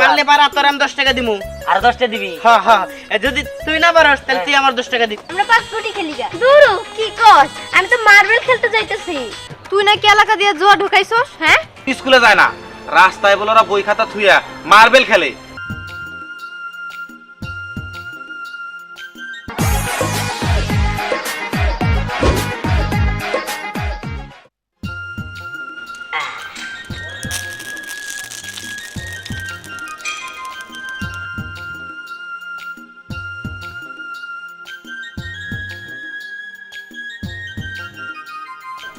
পারলে পারা তোর আমি দশ টাকা দিমু। আর দশটা দিবি? হ্যাঁ হ্যাঁ যদি তুই না পারস তাহলে তুই আমার দশ টাকা দিবি আমরা পাঁচ কোটি খেলি গা। দূরু কি কস? আমি তো মার্বেল খেলতে যাইতেছি। তুই নাকি এলাকা দিয়ে জুয়া ঢুকাইছস হ্যাঁ? স্কুলে যায় না। রাস্তায় বলে ওরা বই খাতা থুইয়া মার্বেল খেলে।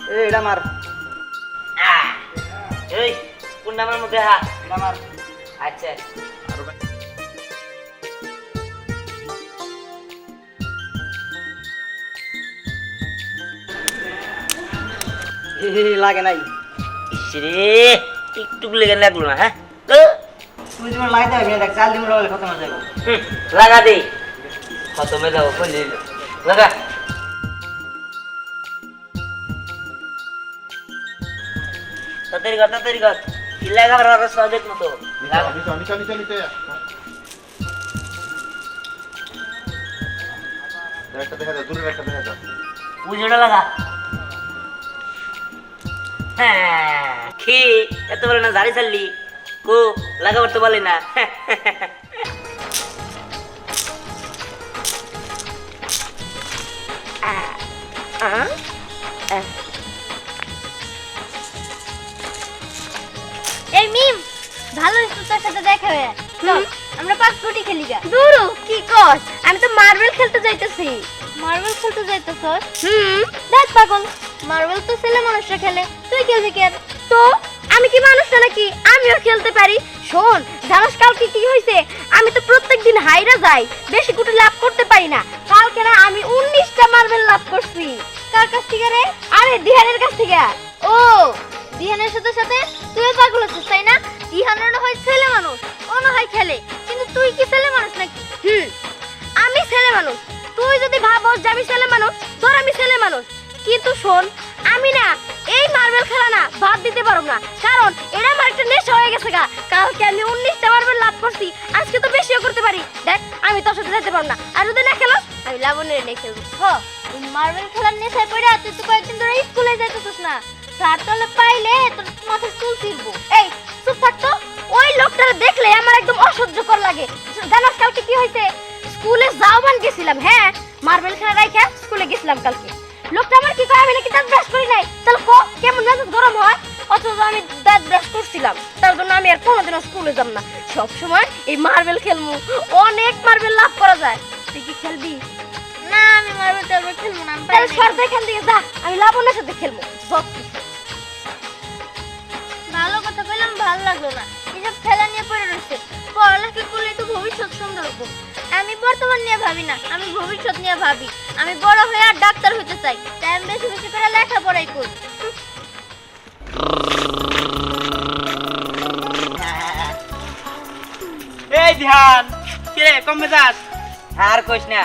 এটা মার। এই কোন নামের মধ্যে হা? এটা মার। আচ্ছা। লাগে নাই। ইসরে একটু লেগে লাগল না হ্যাঁ? তো, তুই যেমন লাগাইতে হবে দেখ চাল দিন লাগালে খতম যাবে। লাগা দে। খতমে যাব লাগা। তাড়াতাড়ি কর তাড়াতাড়ি কর। কি লাগাবার আরও সহজের মতো লাগা। একটা দেখা যায় দূরের একটা দেখা যায় পুজোটা লাগা। হ্যাঁ কি এত বলে না দাড়ি ছাড়লি। কো লাগাবার তো বলে না। এই মিম ভালো তোর সাথে দেখা হয়ে। চল আমরা পাঁচ কোটি খেলি গা। দূরু কি কস? আমি তো মার্বেল খেলতে যাইতেছি। মার্বেল খেলতে যাইতেছস? হুম। দেখ পাগল মার্বেল তো ছেলে মানুষরা খেলে। তুই খেলবি কেন তো আমি কি মানুষ নাকি? আমিও খেলতে পারি। শোন জানোস কালকে কি হয়েছে আমি তো প্রত্যেকদিন হাইরা যাই বেশি কুটি লাভ করতে পারি না। কালকে না আমি উনিশটা মার্বেল লাভ করছি। কার কাছ থেকে রে? আরে দিহারের কাছ থেকে। ও দিহানের সাথে সাথে তুই পাগল হচ্ছিস তাই না? দিহানের না হয় ছেলে মানুষ ও না হয় খেলে। কিন্তু তুই কি ছেলে মানুষ নাকি? হুম, আমি ছেলে মানুষ। তুই যদি ভাবস যে আমি ছেলে মানুষ তোর আমি ছেলে মানুষ। কিন্তু শোন, আমি না এই মার্বেল খেলা না বাদ দিতে পারব না। কারণ এটা আমার একটা নেশা হয়ে গেছে গা। কালকে আমি উনিশটা মার্বেল লাভ করছি, আজকে তো বেশিও করতে পারি। দেখ, আমি তোর সাথে যেতে পারব না। আর যদি না খেলো, আমি লাবণের নিয়ে খেলব। হ মার্বেল খেলার নেশায় পড়ে তুই কয়েকদিন ধরে স্কুলে যাইতেছিস না। তাহলে পাইলে তোর মাথায় চুল ছিড়বো এই চুপ থাকতো ওই লোকটা দেখলে আমার একদম অসহ্যকর লাগে। জানাস কালকে কি হয়েছে? স্কুলে যাওয়ান গেছিলাম হ্যাঁ? মার্বেল খেলা রাইখা স্কুলে গেছিলাম কালকে। লোকটা আমার কি কয় আমি নাকি দাঁত ব্রাশ করি নাই? তাহলে কো কেমন মেজাজ গরম হয়? অথচ আমি দাঁত ব্রাশ করছিলাম। তার জন্য আমি আর কোনোদিনও স্কুলে যাব না। সব সময় এই মার্বেল খেলব অনেক মার্বেল লাভ করা যায়। তুই কি খেলবি? না আমি মার্বেল টার্বেল খেলব না তাহলে সর এখান থেকে যা। আমি লাবণের সাথে খেলব যত ভালো কথা বললাম ভালো লাগল না। এসব খেলা নিয়ে পড়ে রয়েছে। পড়ালেখা করলে তো ভবিষ্যৎ সুন্দর হব। আমি বর্তমান নিয়ে ভাবি না আমি ভবিষ্যৎ নিয়ে ভাবি। আমি বড় হয়ে আর ডাক্তার হতে চাই তাই আমি বেশি বেশি করে লেখাপড়াই করি। এই ধ্যান কে কমে যাস? আর কইস না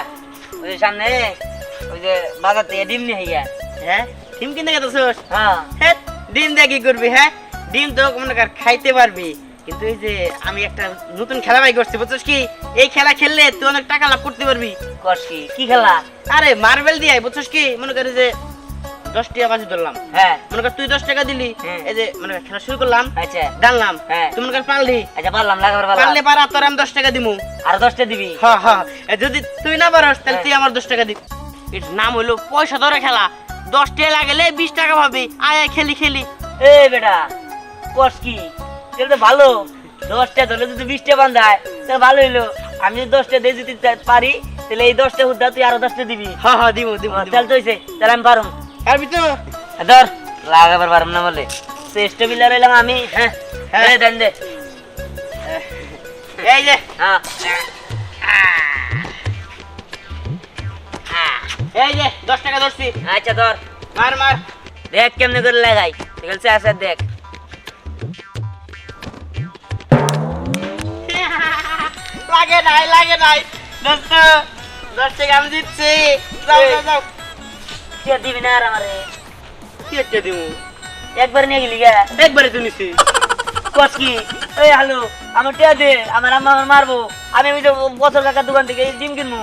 ওই যে সামনে ওই যে বাজার থেকে ডিম নিয়ে হ্যাঁ ডিম কিনে গেছিস হ্যাঁ। ডিম দিয়ে কি করবি হ্যাঁ? ডিম তো মনে কর খাইতে পারবি। কিন্তু এই যে আমি একটা নতুন খেলা বাই করছি বুঝছিস কি? এই খেলা খেললে তুই অনেক টাকা লাভ করতে পারবি। কস কি? কি খেলা? আরে মার্বেল দিয়ে বুঝছিস কি? মনে করি যে দশ টাকা বাজি ধরলাম। হ্যাঁ। মনে কর তুই দশ টাকা দিলি। এই যে মানে খেলা শুরু করলাম আচ্ছা। ডাললাম হ্যাঁ। মনে কর পারলি। আচ্ছা পারলাম লাগাবার পারলে পারা তোর আমি দশ টাকা দিমু। আর দশটা দিবি? হ্যাঁ হ্যাঁ। যদি তুই না পারস তাহলে হ্যাঁ। তুই আমার দশ টাকা দিবি। এর নাম হলো পয়সা ধরে খেলা। দশ টাকা লাগলে বিশ টাকা পাবি আয় আয় খেলি খেলি। এ বেটা। কস কি? তাহলে তো ভালো। দশটা ধরলে যদি বিশটা বান্ধায় তাহলে ভালো হইল। আমি যদি দশটা দিয়ে যদি পারি তাহলে এই দশটা হুদ্দা তুই আরও দশটা দিবি। হ্যাঁ হ্যাঁ দিব দিব। তাহলে তো হইছে তাহলে আমি পারুম। তো ধর লাগাবার পারুম না বলে। চেষ্টা বিলা রইলাম আমি হ্যাঁ? হ্যাঁ। হ্যাঁ দেন দে। এই যে। হ্যাঁ। এই যে দশ টাকা ধরছি। আচ্ছা ধর। মার মার। দেখ কেমনে করে লাগাই। ঠিক আছে দেখ। লাগে নাই লাগে নাই। দোস্ত দশ টাকা আমি দিচ্ছি যাও যাও যাও। কি দিবি না আর আমারে? কি দিব একবার নিয়ে গেলি গা। একবারে কস কি? এই হ্যালো আমার টিয়া দে আমার আম্মা আমার মারবো। আমি আমি তো বছর কাকার দোকান থেকে এই ডিম কিনবো।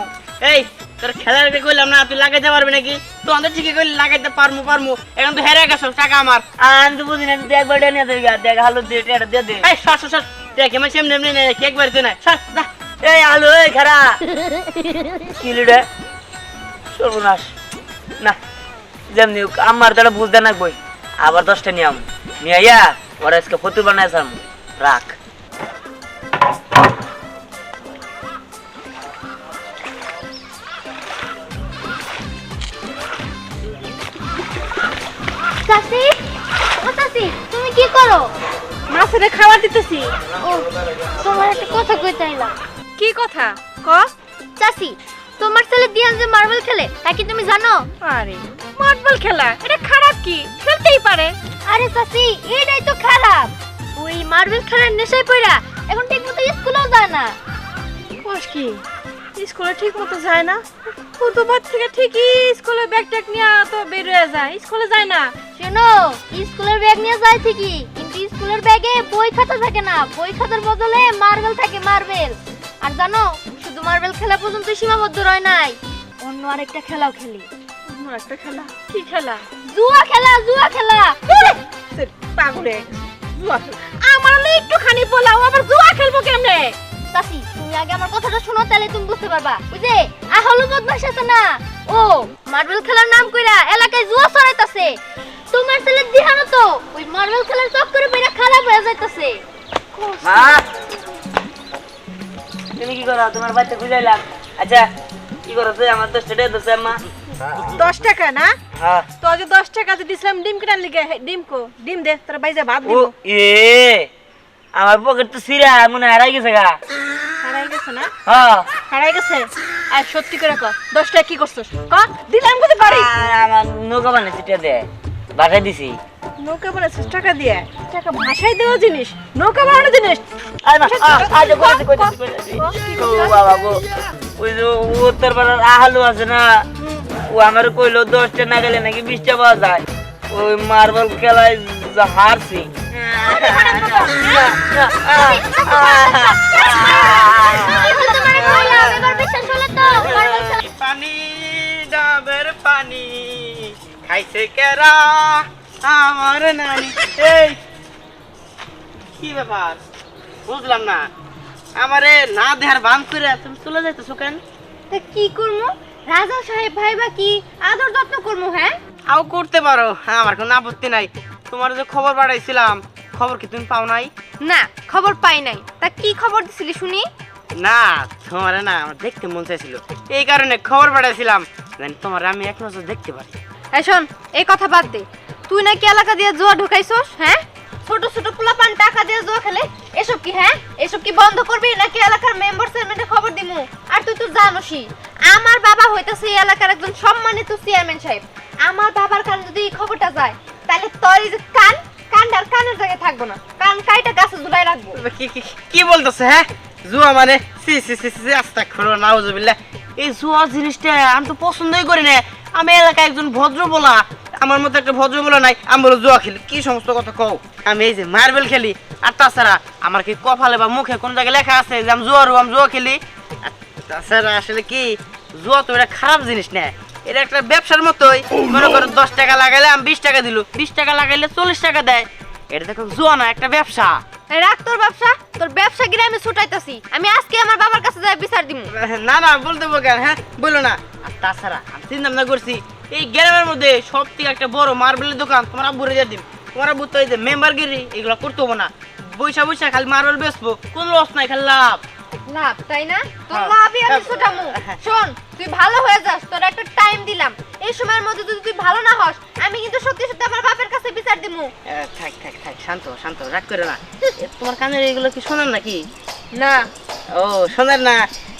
এই তোর খেলার আগে কইলাম না তুই লাগাইতে পারবি নাকি? তো আমাদের ঠিকই কইলে লাগাইতে পারমু পারমু। এখন তো হেরে গেছো টাকা আমার। আমি তো বুঝি না তুই একবার নিয়ে দেবি দেখ হালু দিয়ে দিয়ে দে এই সর সর সর। দেখ এমন সেমনি এমনি নে কেক বাড়ি তুই না। সর যা। এই আলু এই খারা কি লিডে? সর্বনাশ। না যেমনি আমার তো এটা বুঝতে না বই আবার দশটা নিয়ে আম নিয়ে আইয়া ওরা আজকে ফতুর বানায় রাখ। চাচি ও চাচি তুমি কি করো? মাছের খাবার দিতেছি। ও তোমার একটা কথা কই চাইলাম কি কথা? ক চাচি তোমার ছেলে দিয়ান যে মার্বেল খেলে তা কি তুমি জানো? আরে মার্বেল খেলা এটা খারাপ কি? খেলতেই পারে। আরে চাচি এটাই তো খারাপ। ওই মার্বেল খেলার নেশায় পড়া এখন ঠিক মতো স্কুলেও যায় না। কোষ কি? স্কুলে ঠিক মতো যায় না? প্রথমবার থেকে ঠিকই স্কুলে ব্যাগ ট্যাগ নিয়ে তো বের হয়ে যায় স্কুলে যায় না। শোনো স্কুলের ব্যাগ নিয়ে যায় ঠিকই কিন্তু স্কুলের ব্যাগে বই খাতা থাকে না বই খাতার বদলে মার্বেল থাকে মার্বেল। আর জানো শুধু মার্বেল খেলা পর্যন্ত সীমাবদ্ধ রয় নাই। অন্য আরেকটা খেলাও খেলি। অন্য একটা খেলা? কি খেলা? জুয়া খেলা জুয়া খেলা। পাগলে। জুয়া খেলা। আমার হলে একটুখানি বলাও আবার জুয়া খেলব কেমনে? চাচি তুমি আগে আমার কথাটা শোনো তাহলে তুমি বুঝতে পারবা। ওই যে আহলু বদমাশ আছে না? ও মার্বেল খেলার নাম কইরা এলাকায় জুয়া ছড়াইতাছে। তোমার ছেলে দিহানো তো ওই মার্বেল খেলার চক্করে বেরা খারাপ হয়ে যাইতাছে। মা তুমি কি করো? তোমার বাচ্চা বুঝাইলাম আচ্ছা কি করো তুই? আমার দশটা দিয়ে দোষ আম্মা। দশ টাকা না? হ্যাঁ। তো যে দশ টাকা যে দিছিলাম ডিম কেনার লিগে ডিম কো? ডিম দে তোর বাইজে ভাত দিব এ আমার পকেট তো সিরা মনে হারাই গেছে গা। হারাই গেছে না? হ্যাঁ। হারাই গেছে? আর সত্যি করে ক দশ টাকা কি করছস? ক দিলাম বাড়ি। আর আমার নৌকা বানিয়েছি টিয়া দে বাসায় দিছি। নৌকা বানাচ্ছিস টাকা দিয়ে। টাকা ভাষায় দেওয়া জিনিস নৌকা বানানো জিনিস। আয় মা, আজ কইতাছি, কইতাছি, কইতাছি। ও বাবা গো, ওই যে উত্তর পাড়ার আহালু আছে না ও আমার কইলো দশটা না গেলে নাকি বিশটা পাওয়া যায় ওই মার্বল খেলায় হারছি। পানি ডাবের পানি খাইছে কেরা? আমার নানি এই কি ব্যাপার? বুঝলাম না। আমারে না দেহার বান করে তুমি চলে যাইতেছো কেন? তা কি করব রাজা সাহেব ভাইবা কি আদর যত্ন করব হ্যাঁ? আও করতে পারো। হ্যাঁ আমার কোনো আপত্তি নাই। তোমার যে খবর পাঠাইছিলাম খবর কি তুমি পাও নাই? না খবর পাই নাই। তা কি খবর দিছিলি শুনি? না তোমার না আমার দেখতে মন চাইছিল। এই কারণে খবর পাঠাইছিলাম জানি তোমার আমি এক নজর দেখতে পারি। এই শোন এই কথা বাদ দে। তুই নাকি এলাকা দিয়ে জুয়া ঢুকাইছস হ্যাঁ? ছোট ছোট পোলাপান টাকা দিয়ে জুয়া খেলে, এসব কি হ্যাঁ? এসব কি বন্ধ করবি নাকি এলাকার মেম্বার চেয়ারম্যানকে খবর দিমু? আর তুই তো জানোসই, আমার বাবা হইতাছে এলাকার একজন সম্মানিত চেয়ারম্যান সাহেব। আমার বাবার কানে যদি এই খবরটা যায়, তাহলে তোর যে কান কানটার কানের জায়গায় থাকব না। কান কাইটা গাছে ঝুলাই রাখব। কি, কি- কি বলতেছে হ্যাঁ? জুয়া মানে? সি সি সি সি আস্তা করো নাউজুবিল্লাহ। এই জুয়া জিনিসটা আমি তো পছন্দই করি না। আমি এলাকায় একজন ভদ্র বলা আমার মতো একটা ভদ্র বলা নাই আমি বলো জুয়া খেলি। কি সমস্ত কথা কও? আমি এই যে মার্বেল খেলি আর তাছাড়া আমার কি কপালে বা মুখে কোন জায়গায় লেখা আছে যে আমি জুয়ারু আমি জুয়া খেলি? তাছাড়া আসলে কি জুয়া তো এটা খারাপ জিনিস না। এটা একটা ব্যবসার মতোই। মনে করো দশ টাকা লাগাইলে আমি বিশ টাকা দিল। বিশ টাকা লাগাইলে চল্লিশ টাকা দেয়। এটা দেখো জুয়া না একটা ব্যবসা। এই রাখ তোর ব্যবসা? তোর ব্যবসা গিরে আমি ছুটাইতাছি। আমি আজকে আমার বাবার কাছে যাই বিচার দিমু। না না বলতে কেন হ্যাঁ? বলো না। আর তাছাড়া আমি চিন্তা ভাবনা করছি এই গ্রামের মধ্যে সব থেকে একটা বড় মার্বেলের দোকান তোমার আব্বু রেজা দিন তোমার আব্বু তো এই যে মেম্বারগিরি এগুলো করতে হব না। বৈশা বৈশা খালি মার্বেল বেচবো কোন লস নাই খালি লাভ। লাভ তাই না? তোর হ্যাঁ। লাভই আমি হ্যাঁ। ছুটামু শোন তুই ভালো হয়ে যাস তোর একটা টাইম দিলাম। এই সময়ের মধ্যে যদি তুই ভালো না হস আমি কিন্তু সত্যি সত্যি আমার বাপের কাছে বিচার দিমু। থাক থাক থাক শান্ত শান্ত রাগ করে না। তোমার কানের এগুলো কি শোনার নাকি? না। ও শোনার না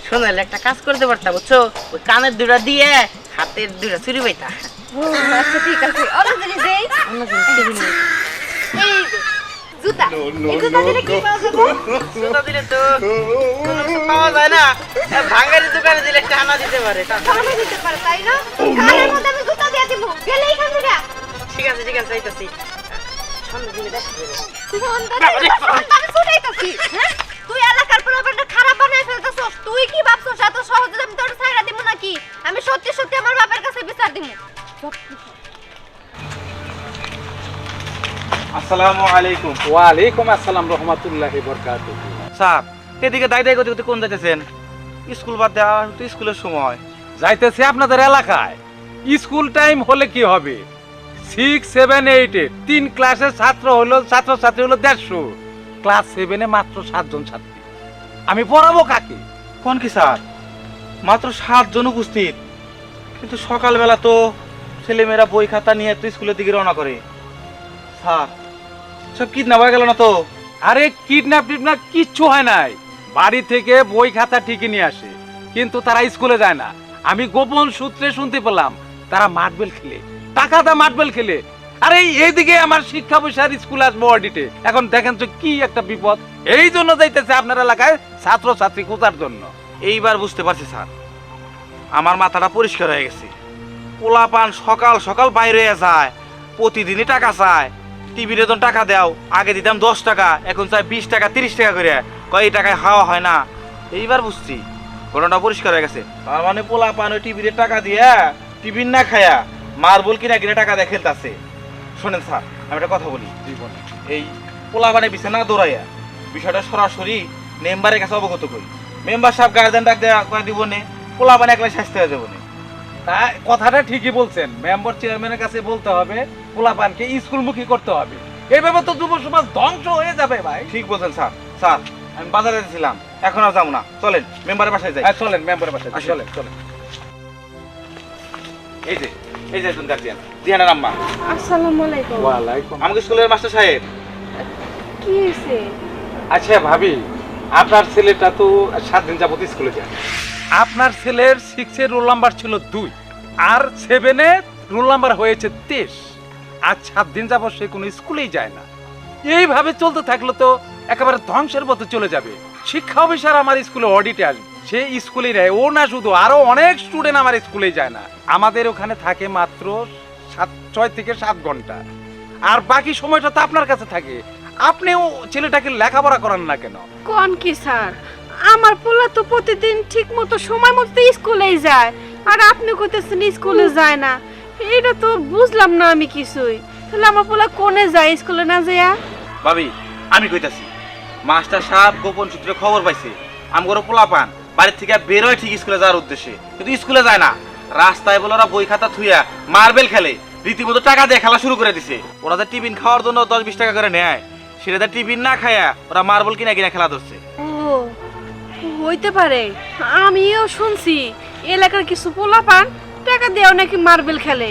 শোনার একটা কাজ করতে পারতা বুঝছ? ওই কানের দুটা দিয়ে হাতের দুটা চুরি পাইতা। আচ্ছা ঠিক আছে। অনেক জিনিস দেই। অন্য জিনিস কি এই জুতা। এই জুতা দিলে কি পাওয়া যাবে? জুতা দিলে তো কোনো কিছু পাওয়া যায় না। এ, দোকানে দিলে দিতে পারে তা- দিতে পারে। তাই না? কানের মধ্যে আমি জুতা দিয়ে দিমু গেলে এখান থেকে ঠিক আছে ঠিক আছে যাইতাছি। সামনে দিকে হ্যাঁ? তুই এলাকার পোলাপানটা খারাপ তুই কি ভাবছস? এত সহজে আমি তোর ছাইরা দিব নাকি? আমি সত্যি সত্যি আমার বাপের কাছে বিচার দিব আসসালামু আলাইকুম। ওয়ালাইকুম আসসালাম রহমতুল্লাহি বরকাতুহ। স্যার এদিকে দায় দায় করতে করতে কোন যাইতেছেন? স্কুল বাদ দেওয়া তো স্কুলের সময়। যাইতেছে আপনাদের এলাকায়। স্কুল টাইম হলে কি হবে? সিক্স সেভেন এইটে তিন ক্লাসের ছাত্র হলো ছাত্র ছাত্রী হলো দেড়শো। ক্লাস সেভেনে মাত্র সাতজন ছাত্রী। আমি পড়াবো কাকে? কোন কি স্যার? মাত্র সাতজন উপস্থিত। কিন্তু সকালবেলা তো ছেলেমেয়েরা বই খাতা নিয়ে তো স্কুলের দিকে রওনা করে। স্যার, সব কিডন্যাপ হয়ে গেল না তো? আরে কিডন্যাপ টিডন্যাপ কিচ্ছু হয় নাই। বাড়ি থেকে বই খাতা ঠিকই নিয়ে আসে। কিন্তু তারা স্কুলে যায় না। আমি গোপন সূত্রে শুনতে পেলাম, তারা মার্বেল খেলে। টাকা দা মার্বেল খেলে। আরে এইদিকে আমার শিক্ষা বৈশার স্কুল আসব অডিটে এখন দেখেন তো কি একটা বিপদ। এই জন্য যাইতেছে আপনার এলাকায় ছাত্র ছাত্রী খোঁজার জন্য। এইবার বুঝতে পারছি, স্যার। আমার মাথাটা পরিষ্কার হয়ে গেছে। পোলাপান সকাল সকাল বাইরে যায়, প্রতিদিনই টাকা চায়। টিভির যখন টাকা দাও, আগে দিতাম দশ টাকা, এখন চাই বিশ টাকা, তিরিশ টাকা করে। কয়, এই টাকায় হাওয়া হয় না। এইবার বুঝছি। ঘটনাটা পরিষ্কার হয়ে গেছে। তার মানে পোলাপান ওই টিভির টাকা দিয়ে টিভির না খায়া মার্বল কিনা কিনে টাকা দিয়ে খেলতেছে। শোনেন স্যার আমি একটা কথা বলি। এই পোলাপানে বিছানা দৌড়াইয়া বিষয়টা সরাসরি মেম্বারের কাছে অবগত করি। মেম্বার সাহেব গার্জেন ডাক দিব নে পোলাপানে একলাই শাস্তি হয়ে যাব তা কথাটা ঠিকই বলছেন মেম্বার চেয়ারম্যানের কাছে বলতে হবে পোলাপানকে স্কুলমুখী করতে হবে। এইভাবে তো যুব সমাজ ধ্বংস হয়ে যাবে ভাই। ঠিক বলছেন স্যার। স্যার আমি বাজারে ছিলাম এখন আর যাব না। চলেন মেম্বারের বাসায় যাই। হ্যাঁ, চলেন মেম্বারের বাসায়। চলেন চলেন। এই যে এই যে একজন গার্জিয়ান দিহানার আম্মা। আসসালামু আলাইকুম। ওয়ালাইকুম। আমাকে স্কুলের মাস্টার সাহেব। কি হয়েছে আচ্ছা ভাবি আপনার ছেলেটা তো সাত দিন যাবত স্কুলে যায়। আপনার ছেলের সিক্সের রোল নাম্বার ছিল দুই আর সেভেনে রোল নাম্বার হয়েছে তেইশ। আর সাত দিন যাবত সে কোনো স্কুলেই যায় না। এইভাবে চলতে থাকলে তো একেবারে ধ্বংসের মতো চলে যাবে। শিক্ষা অফিসার আমার স্কুলে অডিটে আসবে। সে স্কুলেই নেয়। ও না শুধু আরও অনেক স্টুডেন্ট আমার স্কুলে যায় না। আমাদের ওখানে থাকে মাত্র সাত ছয় থেকে সাত ঘণ্টা। আর বাকি সময়টা তো আপনার কাছে থাকে। আপনিও ছেলেটাকে লেখাপড়া করান না কেন? কোন কি স্যার? আমার পোলা তো প্রতিদিন ঠিক মতো সময় মতো স্কুলেই যায়। আর আপনি কইতেছেন স্কুলে যায় না। এটা তো বুঝলাম না আমি কিছুই। তাহলে আমার পোলা কোনে যায় স্কুলে না যায় ভাবি আমি কইতাছি মাস্টার সাহেব গোপন সূত্রে খবর পাইছে, আমগরো পোলাপান বাড়ির থেকে বেরোয় ঠিক স্কুলে যাওয়ার উদ্দেশ্যে, কিন্তু স্কুলে যায় না। রাস্তায় বলে ওরা বই খাতা থুইয়া মার্বেল খেলে, রীতিমতো টাকা দিয়ে খেলা শুরু করে দিছে। ওরা যে টিফিন খাওয়ার জন্য দশ বিশ টাকা করে নেয়, সেটা টিফিন না খায়া ওরা মার্বেল কিনা কিনা খেলা ধরছে। ও, হইতে পারে। আমিও শুনছি, এলাকার কিছু পোলা পান টাকা দেও নাকি মার্বেল খেলে।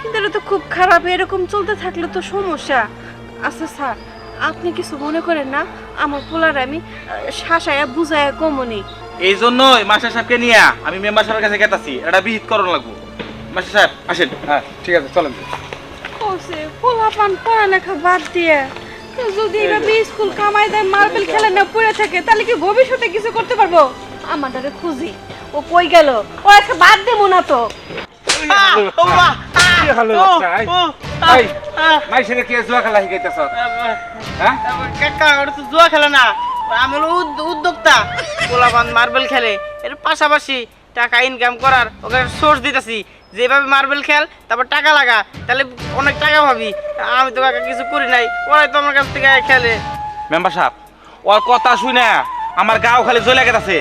কিন্তু এটা তো খুব খারাপ, এরকম চলতে থাকলে তো সমস্যা। আচ্ছা স্যার আপনি কিছু মনে করেন না? আমার পোলার আমি শাসায়া বুঝায়া কমনি এই জন্যই মাস্টার সাহেবকে নিয়ে আমি মেম্বার সাহেবের কাছে গেতাছি। এটা বিহিত করণ লাগবো। মাস্টার সাহেব আসেন। হ্যাঁ ঠিক আছে চলেন। কসে পোলা পান পড়ালেখা বাদ দিয়ে। যদি এভাবে স্কুল কামাই দেয় মার্বেল খেলা না পড়ে থাকে তাহলে কি ভবিষ্যতে কিছু করতে পারব? আমাদের খুঁজি। ও কই গেল? ও একটা বাদ দেবো না তো। কি হলো বাচ্চা, এই? কি জুয়া খেলা শিখাইতেছ হ্যাঁ কাকা ওটা তো জুয়া খেলে না। আমি হলো উদ্যোক্তা। পোলাপান মার্বেল খেলে। এর পাশাপাশি টাকা ইনকাম করার ওকে সোর্স দিতেছি। যেভাবে মার্বেল খেল তারপর টাকা লাগা। তাহলে অনেক টাকা পাবি আমি তো কাকা কিছু করি নাই। ওরাই তো আমার কাছ থেকে খেলে। মেম্বার সাহেব ওর কথা শুনে আমার গাও খালি জ্বলে গেছে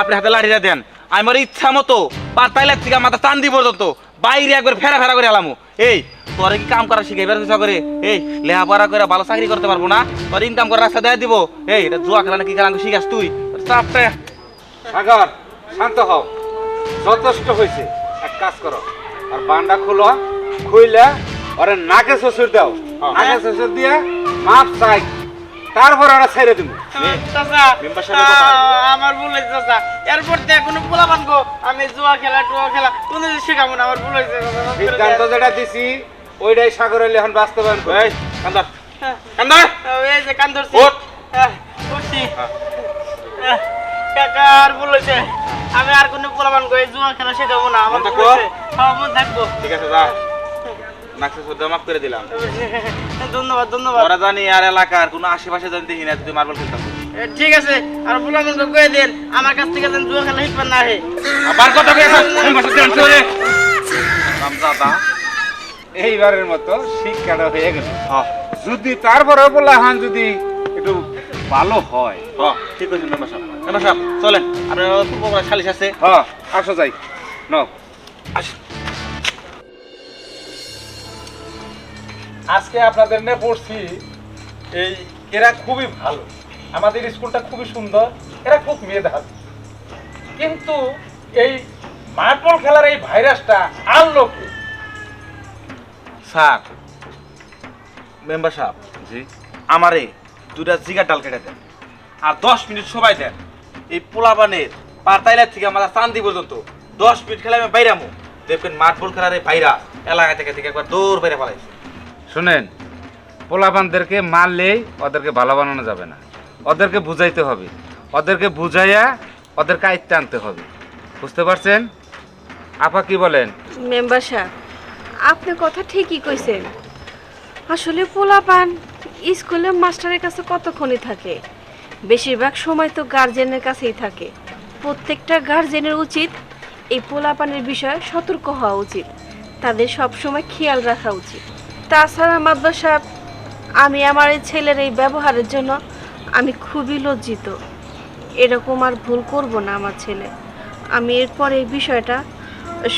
আপনি হাতে লাঠিটা দেন। আমার ইচ্ছা মতো পাতাইলার থেকে মাথা টান দিব পর্যন্ত বাইরে একবার ফেরা ফেরা করে এলামু। এই তোরে কি কাম করা শিখাইবার চেষ্টা করে এই লেহাপড়া করে ভালো চাকরি করতে পারব না? তোর ইনকাম করার রাস্তা দেয় দিব। এই এটা জুয়া খেলা না কি খেলা শিখাস তুই? চাপটা সাগর শান্ত হও। যথেষ্ট হয়েছে এক কাজ করো। আর বান্ডা খুলো খুইলে ওরে নাকে শ্বশুর দাও। নাকে শ্বশুর দিয়ে মাপ চাই। তারপর ওরা ছেড়ে দিব। আমার ভুল হয়েছে চাচা। এরপর থেকে কোনো পোলাপান গো। আমি জুয়া খেলা টুয়া খেলা কোনো শেখাবো না আমার ভুল হয়েছে সিদ্ধান্ত যেটা দিছি ওইটাই সাগরের লেখন বাস্তবায়ন করে কান্দার। কান্দার। এই যে কান ধরছি ওঠ। আহ, উঠছি। আহ, কাকা আর ভুল হয়েছে। আমি আর কোনো পোলাপান গো এই জুয়া খেলা শেখাবো না আমার ভুল? হয়েছে। হ্যাঁ, থাকব। ঠিক আছে যা। নাকশে শ্রদ্ধা মাফ করে দিলাম। ধন্যবাদ ধন্যবাদ। ওরা জানি আর এলাকার কোনো আশেপাশে জানি দেখি না তুই মার্বেল খেলতাম। এ, ঠিক আছে আর পোলাপান তো কয়ে দেন আমার কাছ থেকে যেন জুয়া খেলা হিটপান না হে। আবার কথা কয়ে দাদা এইবারের মতো শিক্ষাটা হয়ে গেল। যদি তারপরে বলা হন যদি একটু ভালো হয়। হ্যাঁ ঠিক আছে মেম্বার সাহেব। মেম্বার সাহেব চলেন। আপনার সালিশ আছে। হ্যাঁ আসো যাই। নাও। আজকে আপনাদের নিয়ে পড়ছি এই এরা খুবই ভালো। আমাদের স্কুলটা খুবই সুন্দর এরা খুব মেধাবী। কিন্তু এই মার্বল খেলার এই ভাইরাসটা আনলো কে? স্যার মেম্বার সাহেব জি। আমারে দুটা জিগা ডাল কেটে দেন আর দশ মিনিট সময় দেন। এই পোলাপানের পাতাইলার থেকে আমাদের চান্দি পর্যন্ত দশ মিনিট খেলে আমি বাইরামো দেখবেন মাঠ বল খেলার এই বাইরা এলাকা থেকে থেকে একবার দৌড় বাইরে পালাইছে। শুনেন, পোলাপানদেরকে মারলেই ওদেরকে ভালো বানানো যাবে না। ওদেরকে বুঝাইতে হবে। ওদেরকে বুঝাইয়া ওদেরকে আয়ত্তে আনতে হবে। বুঝতে পারছেন? আপা কি বলেন? মেম্বার সাহেব আপনি কথা ঠিকই কইছেন। আসলে পোলাপান স্কুলে মাস্টারের কাছে কতক্ষণই থাকে? বেশিরভাগ সময় তো গার্জেনের কাছেই থাকে। প্রত্যেকটা গার্জেনের উচিত এই পোলাপানের বিষয়ে সতর্ক হওয়া উচিত। তাদের সব সময় খেয়াল রাখা উচিত। তাছাড়া মাদ্রাস সাহেব আমি আমার এই ছেলের এই ব্যবহারের জন্য আমি খুবই লজ্জিত। এরকম আর ভুল করব না আমার ছেলে। আমি এরপর এই বিষয়টা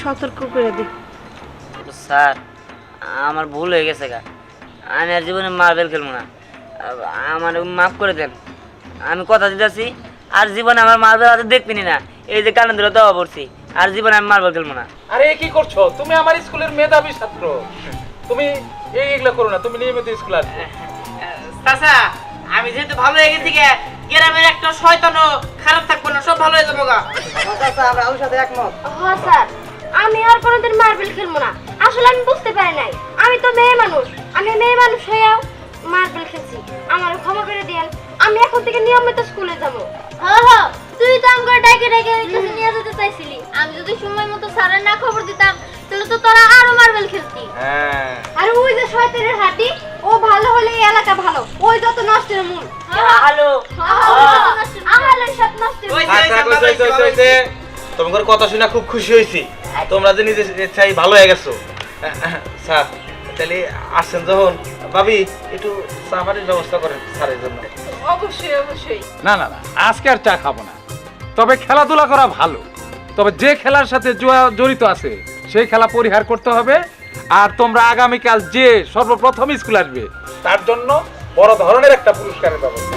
সতর্ক করে দিই। স্যার আমার ভুল হয়ে গেছে গা। আমি আর জীবনে মার্বেল খেলব না। আমার মাফ করে দেন। আমি কথা দিতেছি আর জীবনে আমার মার্বেল হাতে দেখবিনি না। এই যে কানে ধরে দেওয়া পড়ছি আর জীবনে আমি মার্বেল খেলব না। আরে কি করছ? তুমি আমার স্কুলের মেধাবী ছাত্র। তুমি এই এগুলো করো না তুমি নিয়মিত স্কুল আসবে চাচা আমি যেহেতু ভালো হয়ে গেছি গ্রামের একটা শয়তানও খারাপ থাকব না সব ভালো হয়ে যাব গা। আমরা ওর সাথে একমত। হ স্যার আমি আর কোনোদিন মার্বেল খেলব না। আসলে আমি বুঝতে পারি নাই। আমি তো মেয়ে মানুষ। আমি মেয়ে মানুষ হয়েও মার্বেল খেলছি। আমার ক্ষমা করে দিয়েন। আমি এখন থেকে নিয়মিত স্কুলে যাব। হ্যাঁ হ্যাঁ তুই তো আমাকে ডাইকে ডাইকে কাছে নিয়ে যেতে চাইছিলি। আমি যদি সময় মতো স্যারের না খবর দিতাম তাহলে তো তোরা আরও মার্বেল খেলতি। হ্যাঁ। আর ওই যে শয়তানের হাঁটি ও ভালো হলে এই এলাকা ভালো। ওই যত নষ্টের মূল। হ্যালো আহালের সাথে নষ্টের মূল। তোমাদের কথা শুনে খুব খুশি হয়েছি। তোমরা যে নিজে ইচ্ছাই ভালো হয়ে গেছো। স্যার তাহলে আসছেন যখন। ভাবি একটু চা পানির ব্যবস্থা করেন স্যারের জন্য। অবশ্যই অবশ্যই। না না না আজকে আর চা খাব না। তবে খেলাধুলা করা ভালো। তবে যে খেলার সাথে জড়িত আছে, সেই খেলা পরিহার করতে হবে। আর তোমরা আগামীকাল যে সর্বপ্রথম স্কুল আসবে, তার জন্য বড় ধরনের একটা পুরস্কারের ব্যবস্থা।